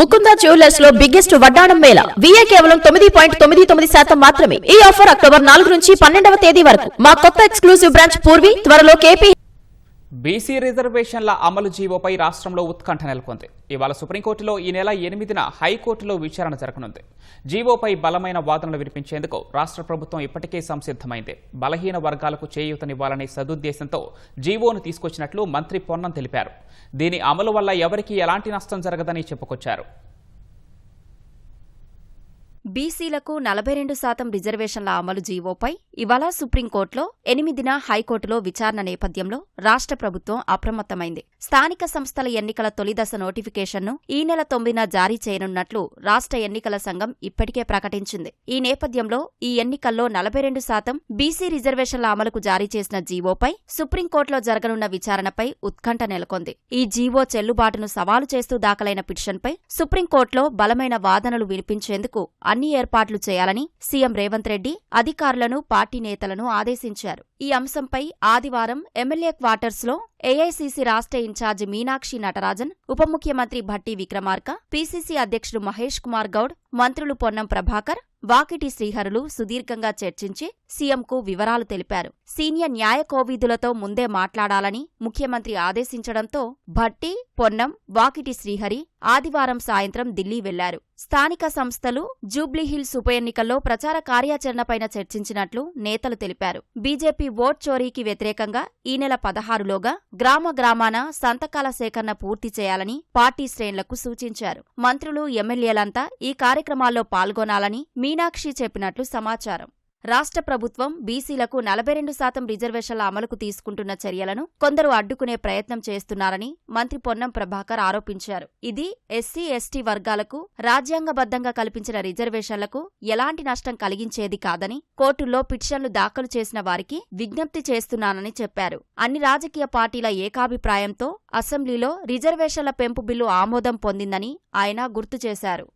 Mukunda జ్యువెలర్స్లో biggest వడ్డాణం Mela. VA కేవలం తొమ్మిది పాయింట్ తొమ్మిది తొమ్మిది శాతం మాత్రమే. ఈ ఆఫర్ అక్టోబర్ నాలుగు నుంచి పన్నెండవ తేదీ వరకు. మా కొత్త ఎక్స్క్లూసివ్ బ్రాంచ్ పూర్వి త్వరలో కేపీ బీసీ రిజర్వేషన్ల అమలు జీవోపై రాష్ట్రంలో ఉత్కంఠ నెలకొంది. ఇవాళ సుప్రీంకోర్టులో ఈ నెల ఎనిమిదిన హైకోర్టులో విచారణ జరగనుంది. జీవోపై బలమైన వాదనలు వినిపించేందుకు రాష్ట్ర ప్రభుత్వం ఇప్పటికే సంసిద్ధమైంది. బలహీన వర్గాలకు చేయూతనివ్వాలనే సదుద్దేశంతో జీవోను తీసుకొచ్చినట్లు మంత్రి పొన్నం తెలిపారు. దీని అమలు వల్ల ఎవరికీ ఎలాంటి నష్టం జరగదని చెప్పుకొచ్చారు. బీసీలకు నలభై రెండు శాతం రిజర్వేషన్ల అమలు జీవోపై ఇవాళ సుప్రీంకోర్టులో ఎనిమిదిన హైకోర్టులో విచారణ నేపథ్యంలో రాష్ట్ర ప్రభుత్వం అప్రమత్తమైంది. స్థానిక సంస్థల ఎన్నికల తొలిదశ నోటిఫికేషన్ను ఈ నెల తొమ్మిదిన జారీ చేయనున్నట్లు రాష్ట్ర ఎన్నికల సంఘం ఇప్పటికే ప్రకటించింది. ఈ నేపథ్యంలో ఈ ఎన్నికల్లో నలభై రెండు శాతం బీసీ రిజర్వేషన్ల అమలుకు జారీ చేసిన జీవోపై సుప్రీంకోర్టులో జరగనున్న విచారణపై ఉత్కంఠ నెలకొంది. ఈ జీవో చెల్లుబాటును సవాలు చేస్తూ దాఖలైన పిటిషన్పై సుప్రీంకోర్టులో బలమైన వాదనలు వినిపించేందుకు అన్ని ఏర్పాట్లు చేయాలని సీఎం రేవంత్ రెడ్డి అధికారులను పార్టీ నేతలను ఆదేశించారు. ఈ అంశంపై ఆదివారం ఎమ్మెల్యే క్వార్టర్స్లో ఏఐసీసీ రాష్ట్ర ఇన్ఛార్జి మీనాక్షి నటరాజన్ ఉప ముఖ్యమంత్రి భట్టి విక్రమార్క పీసీసీ అధ్యక్షుడు మహేష్ కుమార్ గౌడ్ మంత్రులు పొన్నం ప్రభాకర్ వాకిటి శ్రీహరులు సుదీర్ఘంగా చర్చించి సీఎంకు వివరాలు తెలిపారు. సీనియర్ న్యాయ కోవిదులతో ముందే మాట్లాడాలని ముఖ్యమంత్రి ఆదేశించడంతో భట్టి పొన్నం వాకిటి శ్రీహరి ఆదివారం సాయంత్రం ఢిల్లీ వెళ్ళారు. స్థానిక సంస్థలు జూబ్లీహిల్స్ ఉప ఎన్నికల్లో ప్రచార కార్యాచరణపైన చర్చించినట్లు నేతలు తెలిపారు. బీజేపీ ఓట్ చోరీకి వ్యతిరేకంగా ఈ నెల పదహారులోగా గ్రామ గ్రామాన సంతకాల సేకరణ పూర్తి చేయాలని పార్టీ శ్రేణులకు సూచించారు. మంత్రులు ఎమ్మెల్యేలంతా ఈ కార్యక్రమాల్లో పాల్గొనాలని మీనాక్షి చెప్పినట్లు సమాచారం. రాష్ట్ర ప్రభుత్వం బీసీలకు నలభై రెండు శాతం రిజర్వేషన్ల అమలుకు తీసుకుంటున్న చర్యలను కొందరు అడ్డుకునే ప్రయత్నం చేస్తున్నారని మంత్రి పొన్నం ప్రభాకర్ ఆరోపించారు. ఇది ఎస్సీ ఎస్టీ వర్గాలకు రాజ్యాంగబద్ధంగా కల్పించిన రిజర్వేషన్లకు ఎలాంటి నష్టం కలిగించేది కాదని కోర్టుల్లో పిటిషన్లు దాఖలు చేసిన వారికి విజ్ఞప్తి చేస్తున్నానని చెప్పారు. అన్ని రాజకీయ పార్టీల ఏకాభిప్రాయంతో అసెంబ్లీలో రిజర్వేషన్ల పెంపు బిల్లు ఆమోదం పొందిందని ఆయన గుర్తు చేశారు.